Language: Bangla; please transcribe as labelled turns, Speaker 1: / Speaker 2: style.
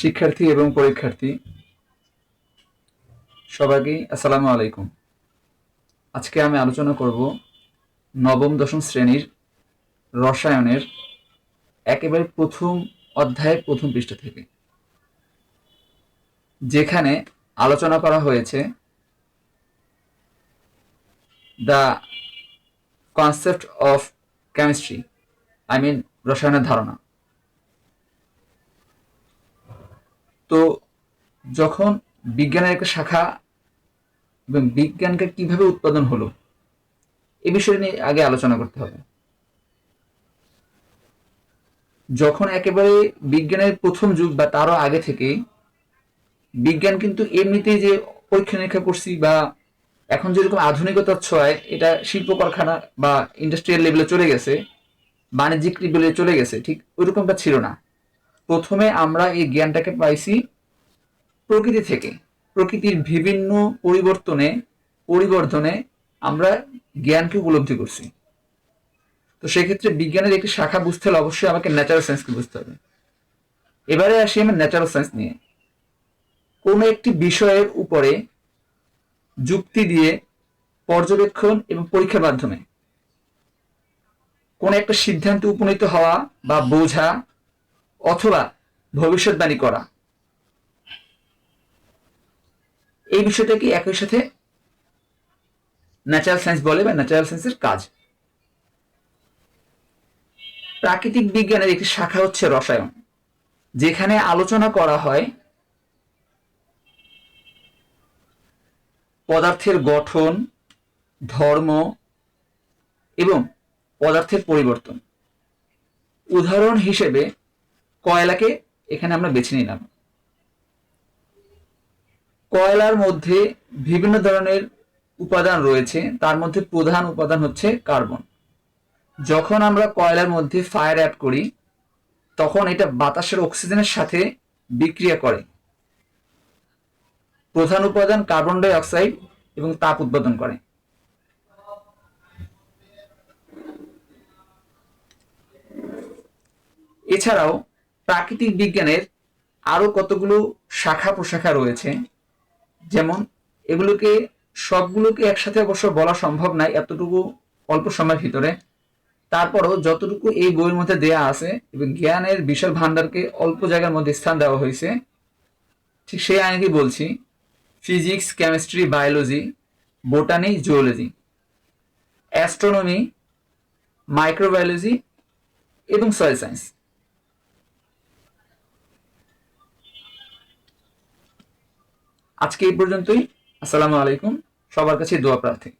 Speaker 1: শিক্ষার্থী এবং পরীক্ষার্থী, সবাইকে আসসালামু আলাইকুম। আজকে আমি আলোচনা করব নবম, দশম শ্রেণির রসায়নের একেবারে প্রথম অধ্যায়ের প্রথম পৃষ্ঠা থেকে, যেখানে আলোচনা করা হয়েছে the concept of chemistry, I mean রসায়নের ধারণা। তো যখন বিজ্ঞানের একটা শাখা এবং বিজ্ঞানকে কীভাবে উৎপাদন হলো, এ বিষয় নিয়ে আগে আলোচনা করতে হবে। যখন একেবারে বিজ্ঞানের প্রথম যুগ বা তারও আগে থেকে, বিজ্ঞান কিন্তু এমনিতেই যে পরীক্ষা নিরীক্ষা করছি বা এখন যেরকম আধুনিকতার ছোঁয়ায় এটা শিল্প কারখানা বা ইন্ডাস্ট্রিয়াল লেভেলে চলে গেছে, বাণিজ্যিক লেভেলে চলে গেছে, ঠিক ওইরকমটা ছিল না। প্রথমে আমরা এই জ্ঞানটাকে পাইছি প্রকৃতি থেকে। প্রকৃতির বিভিন্ন পরিবর্তনে, পরিবর্ধনে আমরা জ্ঞানকে উপলব্ধি করছি। তো সেক্ষেত্রে বিজ্ঞানের একটি শাখা বুঝতে হলে অবশ্যই আমাকে ন্যাচারাল সায়েন্সকে বুঝতে হবে। এবারে আসি আমি ন্যাচারাল সায়েন্স নিয়ে। কোনো একটি বিষয়ের উপরে যুক্তি দিয়ে পর্যবেক্ষণ এবং পরীক্ষার মাধ্যমে কোন একটা সিদ্ধান্তে উপনীত হওয়া বা বোঝা অথবা ভবিষ্যৎবাণী করা। এই বিষয়টাকে একই সাথে ন্যাচারাল সায়েন্স বলে বা ন্যাচারাল সায়েন্সের কাজ? প্রাকৃতিক বিজ্ঞানের একটি শাখা হচ্ছে রসায়ন, যেখানে আলোচনা করা হয় পদার্থের গঠন, ধর্ম এবং পদার্থের পরিবর্তন। উদাহরণ হিসেবে কয়লাকে এখানে আমরা বেছে নিলাম। কয়লার মধ্যে বিভিন্ন ধরনের উপাদান রয়েছে, তার মধ্যে প্রধান উপাদান হচ্ছে কার্বন। যখন আমরা কয়লার মধ্যে ফায়ার অ্যাড করি, তখন এটা বাতাসের অক্সিজেনের সাথে বিক্রিয়া করে। প্রধান উপাদান কার্বন ডাই অক্সাইড এবং তাপ উৎপাদন করে। এছাড়াও প্রাকৃতিক বিজ্ঞানের আরও কতগুলো শাখা প্রশাখা রয়েছে? যেমন, এগুলোকে, সবগুলোকে একসাথে অবশ্য বলা সম্ভব নয় এতটুকু অল্প সময়ের ভিতরে। তারপরও যতটুকু এই বইয়ের মধ্যে দেয়া আছে এবং জ্ঞানের বিশাল ভান্ডারকে অল্প জায়গার মধ্যে স্থান দেওয়া হয়েছে, ঠিক সেই আইনকেই বলছি, physics, chemistry, biology, botany, zoology, astronomy, microbiology এবং সয়েল সায়েন্স। আজকে এই পর্যন্তই। আসসালামু আলাইকুম। সবার কাছে দোয়া প্রার্থী।